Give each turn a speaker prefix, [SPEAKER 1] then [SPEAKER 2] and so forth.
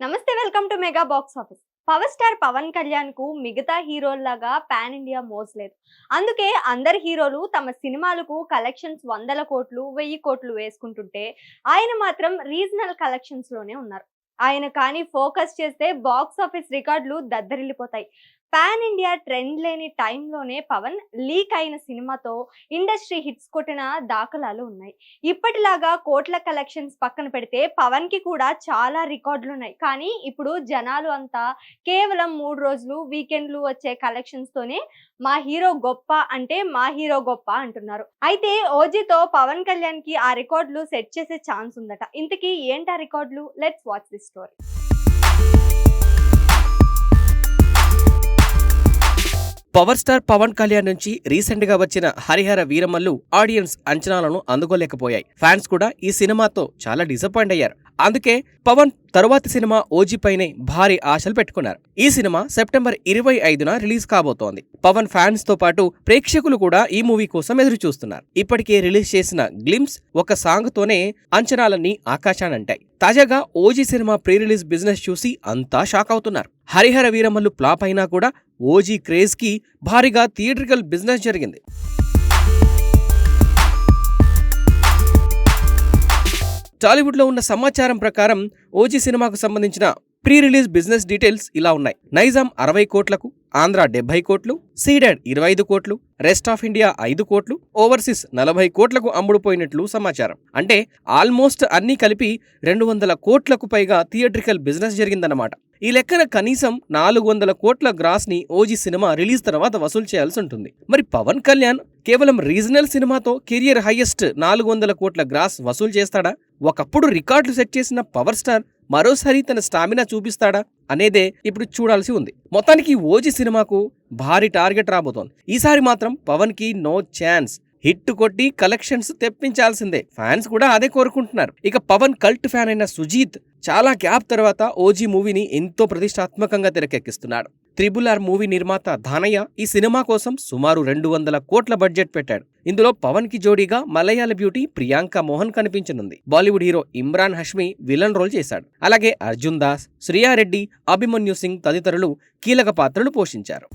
[SPEAKER 1] Namaste welcome to mega box office. Power star Pawan కళ్యాణ్కు మిగతా హీరోల్లాగా pan India మోసలేదు అందుకే అందరి హీరోలు తమ సినిమాలకు కలెక్షన్స్ వందల కోట్లు వెయ్యి కోట్లు వేసుకుంటుంటే ఆయన మాత్రం రీజనల్ కలెక్షన్స్లోనే ఉన్నారు. ఆయన కానీ ఫోకస్ చేస్తే బాక్స్ ఆఫీస్ రికార్డులు దద్దరిల్లిపోతాయి. పాన్ ఇండియా ట్రెండ్ లేని టైంలోనే పవన్ లీక్ అయిన సినిమాతో ఇండస్ట్రీ హిట్స్ కొట్టిన దాఖలాలు ఉన్నాయి. ఇప్పటిలాగా కోట్ల కలెక్షన్స్ పక్కన పెడితే పవన్కి కూడా చాలా రికార్డులు ఉన్నాయి కానీ ఇప్పుడు జనాలు అంతా కేవలం మూడు రోజులు వీకెండ్లు వచ్చే కలెక్షన్స్ తోనే మా హీరో గొప్ప అంటే మా హీరో గొప్ప అంటున్నారు. అయితే ఓజీతో పవన్ కళ్యాణ్కి ఆ రికార్డులు సెట్ చేసే ఛాన్స్ ఉందట. ఇంతకీ ఆ రికార్డులు? Let's watch the story.
[SPEAKER 2] Power star Pawan Kalyan నుంచి రీసెంట్గా వచ్చిన హరిహర వీరమల్లు ఆడియన్స్ అంచనాలను అందుకోలేకపోయాయి. ఫ్యాన్స్ కూడా ఈ సినిమాతో చాలా డిసప్పాయింట్ అయ్యారు. అందుకే పవన్ తరువాతి సినిమా ఓజీ పైనే భారీ ఆశలు పెట్టుకున్నారు. ఈ సినిమా సెప్టెంబర్ ఇరవై ఐదున రిలీజ్ కాబోతోంది. పవన్ ఫ్యాన్స్తో పాటు ప్రేక్షకులు కూడా ఈ మూవీ కోసం ఎదురు చూస్తున్నారు ఇప్పటికే రిలీజ్ చేసిన గ్లిమ్స్ ఒక సాంగ్ తోనే అంచనాలన్నీ ఆకాశానంటాయి తాజాగా OG cinema pre release business చూసి అంతా షాక్ అవుతున్నారు హరిహర వీరమల్లు ఫ్లాప్ అయినా కూడా ఓజీ క్రేజ్కి భారీగా థియేట్రికల్ బిజినెస్ జరిగింది. టాలీవుడ్లో ఉన్న సమాచారం ప్రకారం ఓజీ సినిమాకు సంబంధించిన ప్రీ రిలీజ్ బిజినెస్ డీటెయిల్స్ ఇలా ఉన్నాయి. నైజాం అరవై కోట్లకు ఆంధ్ర డెబ్బై కోట్లు సీడెడ్ ఇరవై ఐదు కోట్లు రెస్ట్ ఆఫ్ ఇండియా ఐదు కోట్లు ఓవర్సీస్ నలభై కోట్లకు అమ్ముడుపోయినట్లు సమాచారం. అంటే ఆల్మోస్ట్ అన్నీ కలిపి రెండు వందల కోట్లకు పైగా థియేట్రికల్ బిజినెస్ జరిగిందన్నమాట. ఈ లెక్కన కనీసం నాలుగు వందల కోట్ల గ్రాస్ని ఓజీ సినిమా రిలీజ్ తర్వాత వసూలు చేయాల్సి ఉంటుంది. మరి పవన్ కళ్యాణ్ కేవలం రీజనల్ సినిమాతో కెరియర్ హైయెస్ట్ నాలుగు వందల కోట్ల గ్రాస్ వసూలు చేస్తాడా? ఒకప్పుడు రికార్డులు సెట్ చేసిన పవర్ స్టార్ మరోసారి తన స్టామినా చూపిస్తాడా అనేదే ఇప్పుడు చూడాల్సి ఉంది. మొత్తానికి ఓజీ సినిమాకు భారీ టార్గెట్ రాబోతోంది. ఈసారి మాత్రం పవన్కి నో ఛాన్స్. హిట్ కొట్టి కలెక్షన్స్ తెప్పించాల్సిందే. ఫ్యాన్స్ కూడా అదే కోరుకుంటున్నారు. ఇక పవన్ కల్ట్ ఫ్యాన్ అయిన సుజీత్ చాలా గ్యాప్ తర్వాత ఓజీ మూవీని ఎంతో ప్రతిష్టాత్మకంగా తెరకెక్కిస్తున్నాడు. త్రిబుల్ ఆర్ మూవీ నిర్మాత ధానయ్య ఈ సినిమా కోసం సుమారు రెండు వందల కోట్ల బడ్జెట్ పెట్టాడు. ఇందులో పవన్కి జోడీగా మలయాళ beauty Priyanka Mohan కనిపించనుంది. Bollywood hero Imran Hashmi villain role చేశాడు. అలాగే అర్జున్ దాస్ శ్రియారెడ్డి అభిమన్యు సింగ్ తదితరులు కీలక పాత్రలు పోషించారు.